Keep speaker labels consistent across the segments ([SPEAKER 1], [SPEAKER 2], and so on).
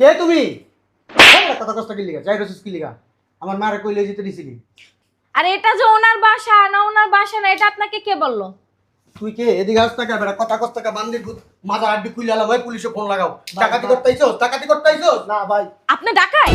[SPEAKER 1] কে তুমি? কথা কষ্ট কি লিগা? যাই রসিস কি লিগা? আমার মারে কইলে যেতে দিছিলি
[SPEAKER 2] আর এটা যে ওনার বাসা না ওনার বাসা না এটা আপনাকে কে বলল?
[SPEAKER 1] তুই কে? এদিকে আসতে কে? বেটা কথা কষ্ট কে? বান্দির ভূত মাথার আড্ডি খুলে আলাম ভাই পুলিশে ফোন লাগাও। টাকাতি করতে আইছো টাকাতি করতে আইছো
[SPEAKER 3] না ভাই।
[SPEAKER 2] আপনি ডাকাই?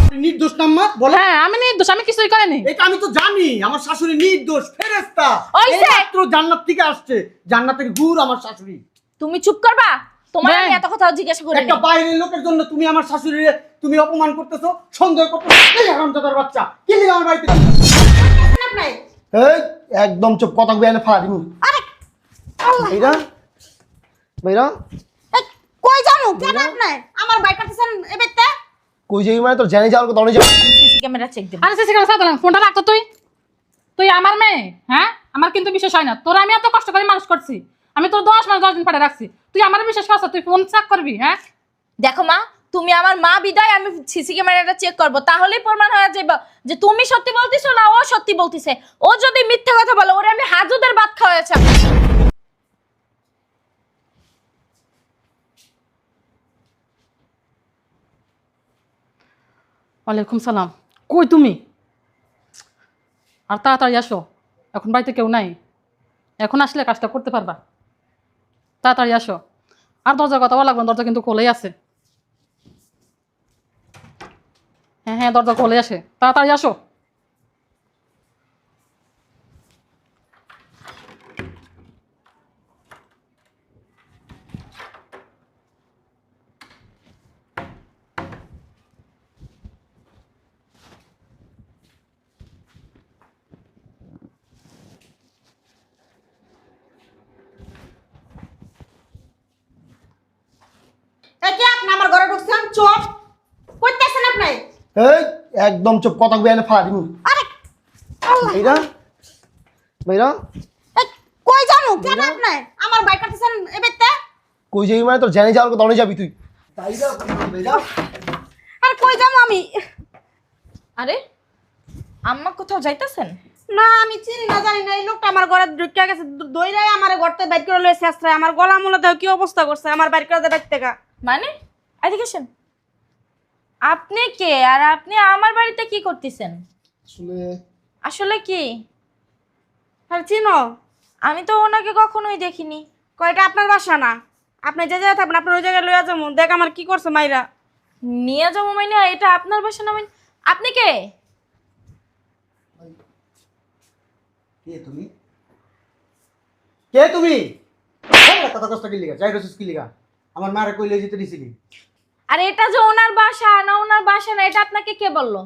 [SPEAKER 1] আপনি নির্দোষ নাম্মা বলে।
[SPEAKER 4] হ্যাঁ আমি নির্দোষ আমি কিছুই করিনি।
[SPEAKER 1] এটা আমি তো জানি আমার শাশুড়ি নির্দোষ ফেরেস্তা
[SPEAKER 2] ওইসে।
[SPEAKER 1] মাত্র জান্নাত থেকে আসছে জান্নাত থেকে গুড় আমার শাশুড়ি।
[SPEAKER 2] তুমি চুপ করবা? তোমার আমি এত কথা জিজ্ঞাসা করি
[SPEAKER 1] একটা বাইরের লোকের জন্য তুমি আমার শাশুড়িরে তুমি অপমান করতেছো সন্দেহ করতেছো। এই হারামজাদার বাচ্চা কি আমার বাড়িতে
[SPEAKER 3] এই একদম চুপ কথা দিমু
[SPEAKER 2] আরে
[SPEAKER 3] ভাইরা ভাইরা
[SPEAKER 2] কই জানো? কেন আপনি আমার বাইক এবেতে
[SPEAKER 3] কই যাই মানে তোর জানি যাওয়ার কথা অনেক
[SPEAKER 2] সিসি ক্যামেরা চেক
[SPEAKER 4] আরে সিসি ক্যামেরা সাথে ফোনটা রাখতো তুই। তুই আমার মেয়ে হ্যাঁ? আমার কিন্তু বিশ্বাস হয় না। তোর আমি এত কষ্ট করে মানুষ করছি। আমি তোর দশ মাস দশ দিন পরে রাখছি। তুই আমার বিশ্বাস করছ তুই ফোন চেক করবি হ্যাঁ?
[SPEAKER 2] দেখো মা তুমি আমার মা বিদায় আমি সিসি ক্যামেরাটা চেক করব। তাহলেই প্রমাণ হয়ে যাবে যে তুমি সত্যি বলতিছো না ও সত্যি বলতিছে। ও যদি মিথ্যা কথা বলে ওরে আমি হাজুদের ভাত খাওয়াইছি
[SPEAKER 4] ওয়ালাইকুম সালাম। কই তুমি? আর তাড়াতাড়ি আসো এখন বাড়িতে কেউ নাই। এখন আসলে কাজটা করতে পারবা? তাড়াতাড়ি আসো। আর দরজার কথা লাগবে দরজা কিন্তু খোলাই আছে। হ্যাঁ হ্যাঁ দরজা খোলাই আসে তাড়াতাড়ি আসো
[SPEAKER 5] এই কি আপনি আমার ঘরে ঢুকছেন চোর করতেছেন আপনি
[SPEAKER 3] এই একদম চুপ কথা এনে ফাড়া দিমু
[SPEAKER 5] আরে
[SPEAKER 3] ভাইরা
[SPEAKER 5] কই জানো? কেন আপনি আমার বাইক পাঠাছেন এবেতে
[SPEAKER 3] কই যাই মানে? তোর জানি যাওয়ার কথা অনেক যাবি তুই। ভাইরা ভাইরা
[SPEAKER 5] আর কই যাব আমি?
[SPEAKER 2] আরে আম্মা কোথাও যাইতাছেন?
[SPEAKER 5] না আমি চিনি না জানি না। এই লোকটা আমার ঘরে ঢুকে গেছে দইরাই আমার ঘরতে বাইক করে লয়েছে আশ্রয়। আমার গলা মূলত কি অবস্থা করছে? আমার বাইক করে বাইক থেকে।
[SPEAKER 2] মানে? এদিকে আসেন। আপনি কে? আর আপনি আমার বাড়িতে কি করতেছেন?
[SPEAKER 3] আসলে
[SPEAKER 2] আসলে কি?
[SPEAKER 5] আর চিনো
[SPEAKER 2] আমি তো ওনাকে কখনোই দেখিনি।
[SPEAKER 5] কয়টা আপনার বাসা না? আপনি যে জায়গায় থাকবেন আপনার ওই জায়গায় লইয়া যাব। দেখ আমার কি করছে মাইরা।
[SPEAKER 2] নিয়ে যাব মানে এটা আপনার বাসা না মানে আপনি কে?
[SPEAKER 1] কে তুমি? কে তুমি? কথা কষ্ট কি লিগা? যাই রসিস কি লিগা? আমার মারে কইলে যেতে দিছিলি।
[SPEAKER 2] আর এটা যে ওনার বাসা না ওনার বাসা না এটা আপনাকে কে বলল?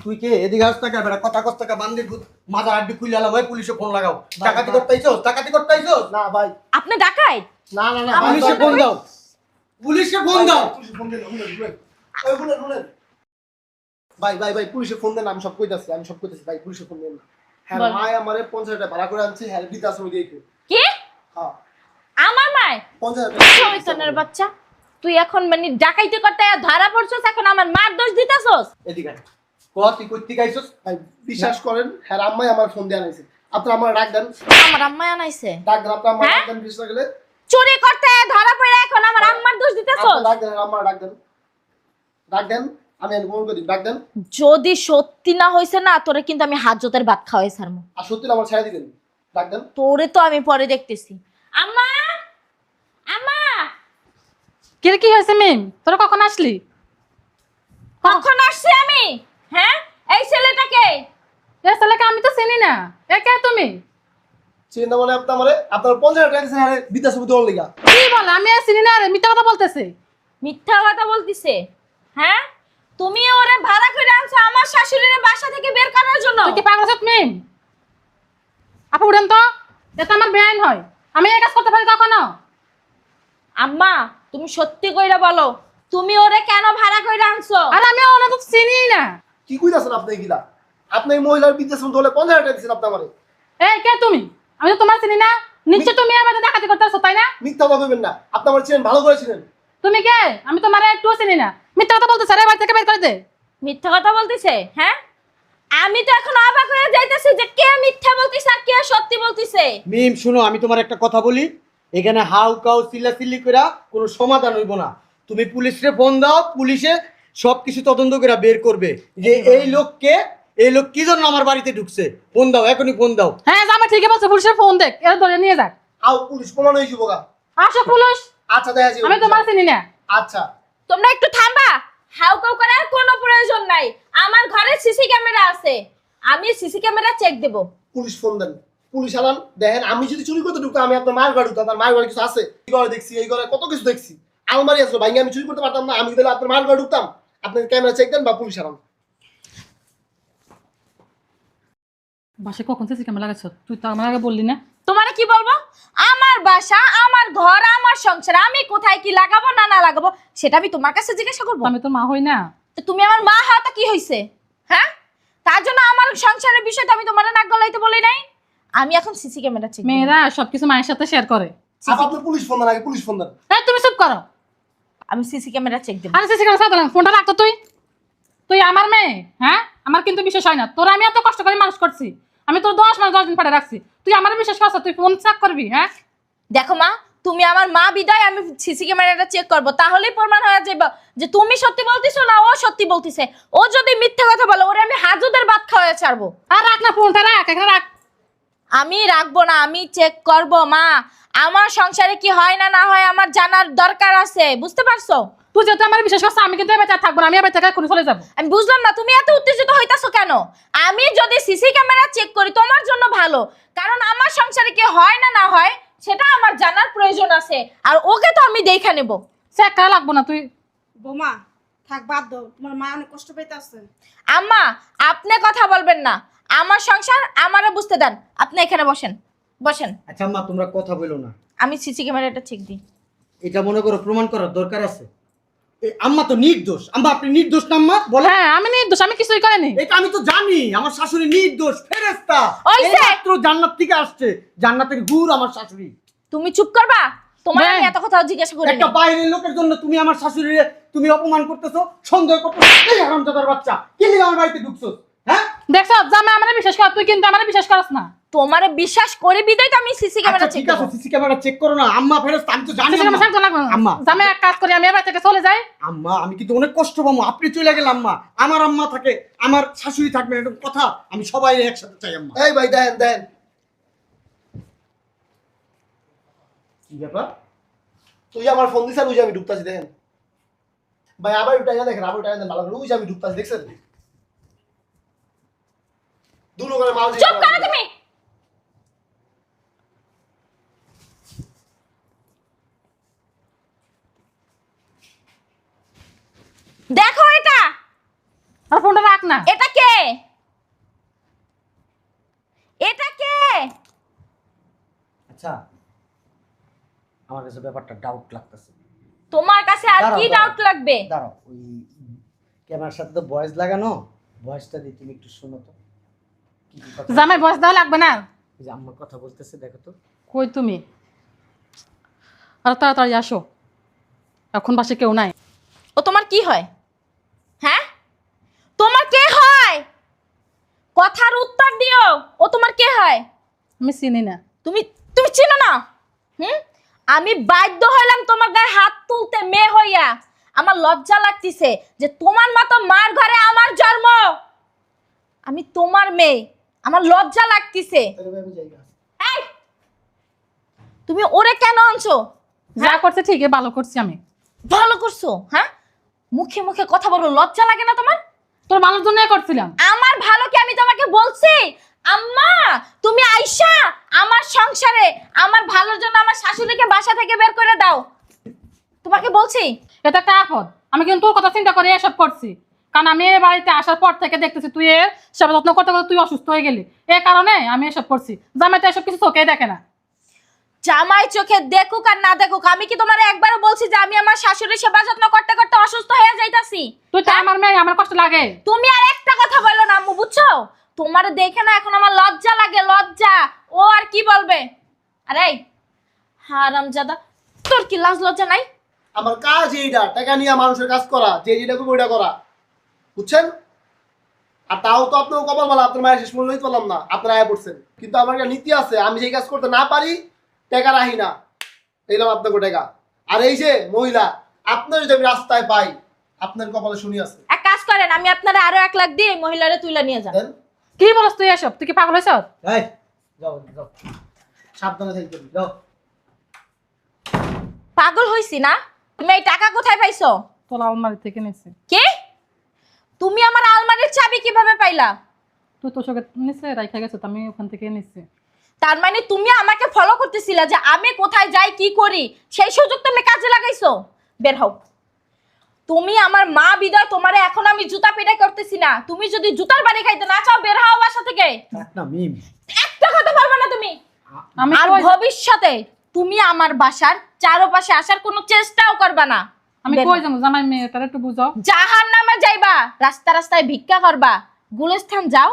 [SPEAKER 1] তুই কে? এদিকে আসতে কে বেটা কথা কষ্ট কে বান্দির ভূত মাথার আড্ডি খুলে আলাম ভাই পুলিশে ফোন লাগাও। টাকাতি করতে আইছো টাকাতি করতে আইছো
[SPEAKER 3] না ভাই।
[SPEAKER 2] আপনি ডাকাই
[SPEAKER 3] না না না
[SPEAKER 1] পুলিশে ফোন দাও। পুলিশে ফোন দাও।
[SPEAKER 3] পুলিশে ফোন দেন শুনেন শুনেন ওই শুনেন শুনেন ভাই ভাই ভাই পুলিশে ফোন দেন আমি সব কইতাছি আমি সব কইতাছি ভাই পুলিশে ফোন দেন না। হ্যাঁ। মায় আমারে পঞ্চাশ টাকা ভাড়া করে আনছে হ্যাঁ দিতে আসবে দিয়ে
[SPEAKER 2] কি?
[SPEAKER 3] হ্যাঁ।
[SPEAKER 2] আমার মায়?
[SPEAKER 3] পঞ্চাশ টাকা।
[SPEAKER 2] শয়তানের বাচ্চা? তুই এখন মানে ডাকাইতে করতে ধরা পড়ছস এখন আমার মার দোষ দিতাছস?
[SPEAKER 1] এদিকে আয়। ক তুই কইতে গাইছস
[SPEAKER 3] ভাই বিশ্বাস করেন হ্যাঁ আম্মাই আমার ফোন দিয়ে আনাইছে। আপনার আমার ডাক দেন।
[SPEAKER 2] আমার আম্মা আনাইছে?
[SPEAKER 3] ডাক দেন আপনার আমার
[SPEAKER 2] হ্যাঁ?
[SPEAKER 3] ডাক দেন বিশ্বাস গেলে
[SPEAKER 2] চুরি করতে ধরা পড়ে এখন আমার আম্মার দোষ দিতেছস?
[SPEAKER 3] ডাক দেন আমার ডাক দেন। ডাক দেন আমি ফোন করি ডাক দেন।
[SPEAKER 2] যদি সত্যি না হইছে না তোরে কিন্তু আমি হাজতের ভাত খাওয়াই সারমু
[SPEAKER 3] আর সত্যি না আমার ছেড়ে দিবেন। ডাক দেন।
[SPEAKER 2] তোরে তো আমি পরে দেখতেছি। আম্মা
[SPEAKER 4] কি রে, কি হয়েছে মিম? তোরা কখন আসলি?
[SPEAKER 2] কখন আসছি আমি? হ্যাঁ? এই ছেলেটাকে?
[SPEAKER 4] এ ছেলেকে আমি তো চিনি না। এ কে তুমি?
[SPEAKER 3] চিন্তা মানে আপনার আমারে আপনার পঞ্চাশ টাকা দিয়েছেন লিগা।
[SPEAKER 4] কি বল আমি আর চিনি না রে মিথ্যা কথা বলতেছে।
[SPEAKER 2] মিথ্যা কথা বলতিছে? হ্যাঁ? তুমি ওরে ভাড়া করে আনছো আমার শাশুড়ির বাসা থেকে বের করার জন্য?
[SPEAKER 4] তুই কি পাগল আছিস মিম? আপু উঠেন তো। এটা আমার বেআইন হয়। আমি এই কাজ করতে পারি কখনো?
[SPEAKER 2] আম্মা তুমি সত্যি কইরা বলো তুমি ওরে কেন ভাড়া করে আনছো?
[SPEAKER 4] আর আমি ওনা তো চিনি না।
[SPEAKER 3] কি কইতাছেন আপনি এগুলা? আপনি এই মহিলার বিদ্যা ছবি তোলে পঞ্চাশ টাকা দিয়েছেন আপনি আমারে
[SPEAKER 4] এই কে তুমি? আমি তো তোমার চিনি না। নিশ্চয় তুমি আমার ডাকাতি করতেছো তাই না?
[SPEAKER 3] মিথ্যা কথা কইবেন না। আপনি আমার চিনেন ভালো করে চিনেন।
[SPEAKER 4] তুমি কে? আমি তোমার একটুও চিনি না। মিথ্যা কথা বলতেছে রে বাড়ি থেকে বের করে দে।
[SPEAKER 2] মিথ্যা কথা বলতিছে? হ্যাঁ? আমি তো এখন অবাক হয়ে যাইতেছি যে কে মিথ্যা বলতিছে আর কে সত্যি বলতিছে।
[SPEAKER 1] মিম শুনো আমি তোমার একটা কথা বলি। এখানে হাউ কাউ চিল্লা চিল্লি কইরা কোনো সমাধান হইব না। তুমি পুলিশে ফোন দাও পুলিশে সব কিছু তদন্ত করে বের করবে। যে এই লোককে এই লোক কি জন্য আমার বাড়িতে ঢুকছে? ফোন দাও এখনই ফোন দাও।
[SPEAKER 4] হ্যাঁ জামাই ঠিকই বলছে পুলিশের ফোন দেখ এরা ধরে নিয়ে যাক।
[SPEAKER 3] আও পুলিশ প্রমাণ হয়ে যাব গা।
[SPEAKER 4] আসো পুলিশ।
[SPEAKER 3] আচ্ছা দেখা যাবে
[SPEAKER 4] আমি তোমার চিনি না।
[SPEAKER 3] আচ্ছা।
[SPEAKER 2] তোমরা একটু থামবা। হাউকাউ করার কোনো প্রয়োজন নাই। আমার ঘরে সিসি ক্যামেরা আছে। আমি সিসি ক্যামেরা চেক দেব।
[SPEAKER 3] পুলিশ ফোন দেন। পুলিশ আলান দেখেন আমি যদি চুরি করতে ঢুকতাম আমি আপনার মায়ের ঘরে ঢুকতাম আপনার মায়ের ঘরে কিছু আছে? এই ঘরে দেখছি এই ঘরে কত কিছু দেখছি। আলমারি আসলো ভাই আমি চুরি করতে পারতাম না আমি তাহলে আপনার মায়ের ঘরে ঢুকতাম আপনি ক্যামেরা চেক দেন বা পুলিশ আলান।
[SPEAKER 4] বাসে কখন সিসি ক্যামেরা লাগাচ্ছ তুই তো আমার আগে বললি না।
[SPEAKER 2] তোমার কি বলব? আমার বাসা আমার ঘর আমার সংসার আমি কোথায় কি লাগাবো না না লাগাবো সেটা আমি তোমার কাছে জিজ্ঞাসা করব।
[SPEAKER 4] আমি তোর মা হই না।
[SPEAKER 2] তো তুমি আমার মা হাতা কি হয়েছে হ্যাঁ? তার জন্য আমার সংসারের বিষয়টা আমি তোমার নাক গলাইতে বলি নাই? আমি এখন সিসি ক্যামেরা চেক
[SPEAKER 4] মেয়েরা সবকিছু মায়ের সাথে শেয়ার করে।
[SPEAKER 3] আপনি পুলিশ ফোন দেন আগে পুলিশ ফোন দেন।
[SPEAKER 4] হ্যাঁ তুমি চুপ করো।
[SPEAKER 2] আমি সিসি ক্যামেরা চেক দেব।
[SPEAKER 4] আরে সিসি ক্যামেরা সাথে ফোনটা রাখতো তুই। তুই আমার মেয়ে হ্যাঁ? আমার কিন্তু বিশেষ হয় না। তোর আমি এত কষ্ট করে মানুষ করছি। আমি তোর দশ মাস দশ দিন পরে রাখছি। তুই আমার বিশ্বাস করছ? তুই ফোন চেক করবি হ্যাঁ?
[SPEAKER 2] দেখো মা তুমি আমার মা বিদায় আমি সিসি ক্যামেরাটা চেক করব। তাহলেই প্রমাণ হয়ে যাবে যে তুমি সত্যি বলতিছো না ও সত্যি বলতিছে। ও যদি মিথ্যা কথা বলে ওরে আমি হাজুদের ভাত খাওয়াই ছাড়বো।
[SPEAKER 4] আর রাখ না ফোনটা রাখ এখানে রাখ।
[SPEAKER 2] আমি রাখব না আমি চেক করব মা। আমার সংসারে কি হয় না না হয় আমার জানার দরকার আছে বুঝতে পারছ?
[SPEAKER 4] আমার করছ আমি কিন্তু এবার থাকব না আমি এবার থেকে করে চলে যাব।
[SPEAKER 2] আমি বুঝলাম না তুমি এত উত্তেজিত হইতাছো কেন? আমি যদি সিসি ক্যামেরা চেক করি তোমার জন্য ভালো। কারণ আমার সংসারে কি হয় না না হয় সেটা আমার জানার প্রয়োজন আছে। আর ওকে তো আমি দেখে নেব।
[SPEAKER 4] চেক করা লাগবো না তুই
[SPEAKER 5] বোমা থাক বাদ দাও। তোমার মা অনেক কষ্ট আসছে
[SPEAKER 2] আম্মা আপনি কথা বলবেন না। আমার সংসার আমারে বুঝতে দেন। আপনি এখানে বসেন। বসেন।
[SPEAKER 1] আচ্ছা আম্মা তোমরা কথা বলো না।
[SPEAKER 2] আমি সিসি ক্যামেরাটা চেক দিই।
[SPEAKER 1] এটা মনে করো প্রমাণ করার দরকার আছে। এ, আম্মা তো নির্দোষ। আম্মা আপনি নির্দোষ না আম্মা? বলে
[SPEAKER 4] হ্যাঁ আমি নির্দোষ আমি কিছুই করিনি
[SPEAKER 1] এটা আমি তো জানি। আমার শাশুড়ি নির্দোষ ফেরেস্তা
[SPEAKER 2] ওইসে!
[SPEAKER 1] মাত্র জান্নাত থেকে আসছে। জান্নাতের গুড় আমার শাশুড়ি।
[SPEAKER 2] তুমি চুপ করবা? তোমার আমি এত কথা জিজ্ঞাসা করি
[SPEAKER 1] একটা বাইরের লোকের জন্য তুমি আমার শাশুড়িরে তুমি অপমান করতেছো সন্দেহ করতেছো। এই হারামজাদার বাচ্চা কি নিয়ে আমার বাড়িতে ঢুকছো? হ্যাঁ?
[SPEAKER 4] দেখছ জামা আমার বিশ্বাস কর তুই কিন্তু আমার বিশ্বাস করস না।
[SPEAKER 2] তোমারে বিশ্বাস করে বিদায় তো আমি সিসি ক্যামেরা
[SPEAKER 1] আচ্ছা
[SPEAKER 2] চেক
[SPEAKER 1] ঠিক আছে সিসি ক্যামেরা চেক করো না। আম্মা ফেরেস্তা আমি তো জানি
[SPEAKER 4] ক্যামেরা। চেক না।
[SPEAKER 1] আম্মা।
[SPEAKER 4] জামা এক কাজ করি আমি এবার থেকে চলে যাই।
[SPEAKER 1] আম্মা আমি কিন্তু অনেক কষ্ট পাবো। আপনি চলে গেলে আম্মা। আমার আম্মা থাকে আমার শাশুড়ি থাকবে এটা কথা আমি সবাই একসাথে চাই আম্মা।
[SPEAKER 3] এই ভাই দেন দেন।
[SPEAKER 1] কি ব্যাপার?
[SPEAKER 3] তুই আমার ফোন দিছ আর ওই যে আমি ঢুকতাছি দেখেন। ভাই আবার ওটা দেখেন আবার দেখেন ভালো করে। ওই যে আমি ঢুকতাছি দেখছেন? দু লোকের মাল
[SPEAKER 2] চুপ করো তুমি! দেখো এটা!
[SPEAKER 4] আর ফোনটা রাখ না।
[SPEAKER 2] এটা কে? এটা কে?
[SPEAKER 1] আচ্ছা আমার কাছে ব্যাপারটা ডাউট লাগতেছে।
[SPEAKER 2] তোমার কাছে আর কি ডাউট লাগবে?
[SPEAKER 1] দাঁড়াও ওই ক্যামেরার সাথে তো ভয়েস লাগানো ভয়েসটা দিয়ে তুমি একটু শোনো তো। কি কি কথা
[SPEAKER 4] জামাই বয়স দেওয়া লাগবে না?
[SPEAKER 1] এই যে আম্মা কথা বলতেছে দেখো তো।
[SPEAKER 4] কই তুমি? আর তাড়াতাড়ি আসো। এখন বাসে কেউ নাই।
[SPEAKER 2] ও তোমার কি হয়? হ্যাঁ? তোমার কে হয়? কথার উত্তর দিও। ও তোমার কে হয়?
[SPEAKER 4] আমি চিনি না।
[SPEAKER 2] তুমি তুমি চিনো না? হুম? আমি বাধ্য হইলাম তোমার গায়ে হাত তুলতে মেয়ে হইয়া। আমার লজ্জা লাগতিছে যে তোমার মতো মার ঘরে আমার জন্ম। আমি তোমার মেয়ে আমার লজ্জা লাগতিছে। তুমি ওরে কেন আনছো?
[SPEAKER 4] যা করছে ঠিক ভালো করছি আমি।
[SPEAKER 2] ভালো করছ হ্যাঁ? মুখে মুখে কথা বলো লজ্জা লাগে না তোমার?
[SPEAKER 4] তোর ভালোর জন্য করছিলাম।
[SPEAKER 2] আমার ভালো কি আমি তোমাকে বলছি? আম্মা তুমি আইসা আমার সংসারে আমার ভালোর জন্য আমার শাশুড়িকে বাসা থেকে বের করে দাও। তোমাকে বলছি?
[SPEAKER 4] এটা একটা আপদ। আমি কিন্তু তোর কথা চিন্তা করে এসব করছি। কারণ আমি এই বাড়িতে আসার পর থেকে দেখতেছি তুই এর সেবা যত্ন করতে করতে তুই অসুস্থ হয়ে গেলি। এ কারণে আমি এসব করছি। জামাই তো এসব কিছু চোখেই দেখে না।
[SPEAKER 2] জামাই চোখে দেখুক আর না দেখুক আমি কি তোমার একবারও বলছি যে আমি আমার শাশুড়ির সেবা যত্ন করতে করতে অসুস্থ হয়ে যাইতাছি?
[SPEAKER 4] তুই তো আমার মেয়ে আমার কষ্ট লাগে।
[SPEAKER 2] তুমি আর একটা কথা বলো না আম্মু বুঝছ? তোমার দেখে না এখন আমার লজ্জা লাগে লজ্জা। ও আর কি বলবে? আরে হারামজাদা তোর কি লাজ লজ্জা নাই?
[SPEAKER 3] আমার কাজ এইটা টাকা নিয়ে মানুষের কাজ করা যে যেটা করব ওইটা করা। বুঝছেন? আর তাও তো আপনার কপাল বলা আপনার মায়ের শেষ মূল্য নিতে পারলাম না আপনার আয় পড়ছেন কিন্তু আমার একটা নীতি আছে আমি যেই কাজ করতে না পারি টাকা রাহি না। এইলাম আপনাকে টাকা। আর এই যে মহিলা আপনার যদি আমি রাস্তায় পাই আপনার কপালে শুনি আছে।
[SPEAKER 2] এক কাজ করেন আমি আপনারা আরও এক লাখ দিয়ে মহিলারে তুইলা নিয়ে যান।
[SPEAKER 4] কি বলছ তুই এসব? তুই কি পাগল হয়েছ
[SPEAKER 1] এই যাও যাও। সাবধানে থাকবে যাও।
[SPEAKER 2] পাগল হইছি না? তুমি এই টাকা কোথায় পাইছো?
[SPEAKER 4] তোর আলমারি থেকে নিছি।
[SPEAKER 2] কে? তুমি আমার আলমারির চাবি কীভাবে পাইলা?
[SPEAKER 4] তুই তোর সঙ্গে নিছে রাইখা গেছে তো আমি ওখান থেকে নিছি।
[SPEAKER 2] তার মানে তুমি আমাকে ফলো করতেছিলা যে আমি কোথায় যাই কি করি? সেই সুযোগ তুমি কাজে লাগাইছো? বের হও। তুমি আমার মা বিদায় তোমারে এখন আমি জুতা পেটা করতেছি না। তুমি যদি জুতার বাড়ি খাইতে না চাও বের হও বাসা থেকে
[SPEAKER 1] থাক না মিম।
[SPEAKER 2] একটা কথা পারবে না তুমি। আর ভবিষ্যতে তুমি আমার বাসার চারপাশে আসার কোনো চেষ্টাও করবা না।
[SPEAKER 4] আমি কই। যাব? জামাই মেয়ে তারা একটু বুঝাও
[SPEAKER 2] জাহান নামে যাইবা রাস্তা রাস্তায় ভিক্ষা করবা। গুলিস্তান যাও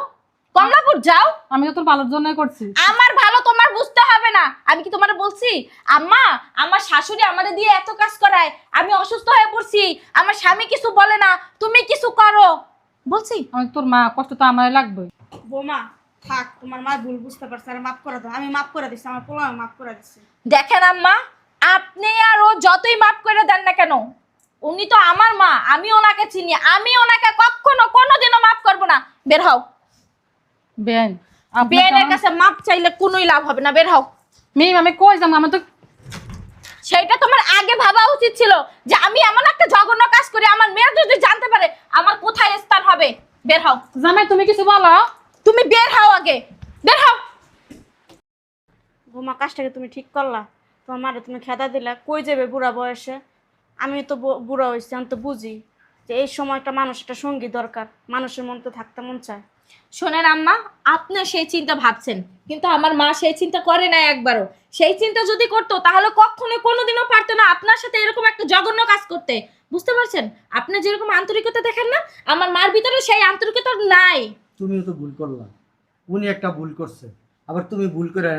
[SPEAKER 2] কমলাপুর যাও।
[SPEAKER 4] আমি তো তোর ভালোর জন্যই করছি।
[SPEAKER 2] আমার ভালো তোমার বুঝতে হবে না। আমি কি তোমার বলছি? আম্মা আমার শাশুড়ি আমারে দিয়ে এত কাজ করায় আমি অসুস্থ হয়ে পড়ছি। আমার স্বামী কিছু বলে না তুমি কিছু করো। বলছি?
[SPEAKER 4] আমি তোর মা কষ্ট তো আমার লাগবে।
[SPEAKER 5] বোমা থাক তোমার মা ভুল বুঝতে পারছে আর মাফ করে দাও আমি মাফ করে দিচ্ছি আমার পোলা মাফ করে দিচ্ছি
[SPEAKER 2] দেখেন আম্মা আপনি আর ও যতই মাফ করে দেন না কেন উনি তো আমার মা আমি ওনাকে চিনি আমি ওনাকে কখনো কোনোদিনও মাফ করব না। বের হও।
[SPEAKER 4] বেন কেমন-
[SPEAKER 2] কাছে মাপ চাইলে কোনোই লাভ হবে না বের হও।
[SPEAKER 4] মিম আমি কই যাব আমি তো
[SPEAKER 2] সেইটা তোমার আগে ভাবা উচিত ছিল যে আমি এমন একটা জঘন্য কাজ করি আমার মেয়ে যদি জানতে পারে আমার কোথায় স্থান হবে? বের হও।
[SPEAKER 4] জামাই তুমি কিছু বলো?
[SPEAKER 2] তুমি বের হও আগে। বের হও।
[SPEAKER 5] বোমা কাজটাকে তুমি ঠিক করলা। তোমার মারে তুমি খেদা দিলা। কই যাবে বুড়া বয়সে? আমি তো বুড়া হয়েছি আমি তো বুঝি যে এই সময়টা মানুষ একটা সঙ্গী দরকার। মানুষের মন তো থাকতে মন চায়।
[SPEAKER 2] শোনেন আম্মা আপনি সেই চিন্তা ভাবছেন। কিন্তু আমার মা সেই চিন্তা করে না একবারও। সেই চিন্তা যদি করতো তাহলে কখনো কোনোদিনও পারতো না আপনার সাথে এরকম একটা জঘন্য কাজ করতে। বুঝতে পারছেন? আপনি যেরকম আন্তরিকতা দেখেন না আমার মার ভিতরে সেই আন্তরিকতা নাই।
[SPEAKER 1] তুমিও তো ভুল করলা। উনি একটা ভুল করছে। আবার তুমি ভুল করে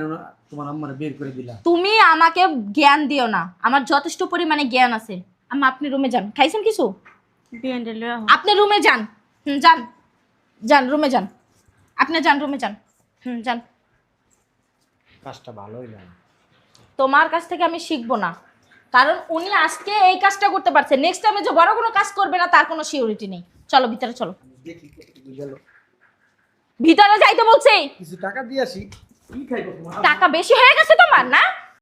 [SPEAKER 1] তোমার আম্মারে বের করে দিলা।
[SPEAKER 2] তুমি আমাকে জ্ঞান দিও না। আমার যথেষ্ট পরিমাণে জ্ঞান আছে। আম্মা আপনি রুমে যান। খাইছেন কিছু। আপনি রুমে যান। হুম যান। যান রুমে যান। আপনি যান রুমে যান। হুম যান।
[SPEAKER 1] কাজটা ভালোই না।
[SPEAKER 2] তোমার কাছ থেকে আমি শিখব না। কারণ উনি আজকে এই কাজটা করতে পারছে। নেক্সট টাইমে যে বড় কোনো কাজ করবে না তার কোনো সিওরিটি নেই। চলো ভিতরে চলো।
[SPEAKER 1] দেখি
[SPEAKER 2] ভিতরে যাইতে বলছি।
[SPEAKER 1] কিছু টাকা দিয়ে আসি। কি খাইবো তোমার?
[SPEAKER 2] টাকা বেশি হয়ে গেছে তোমার না?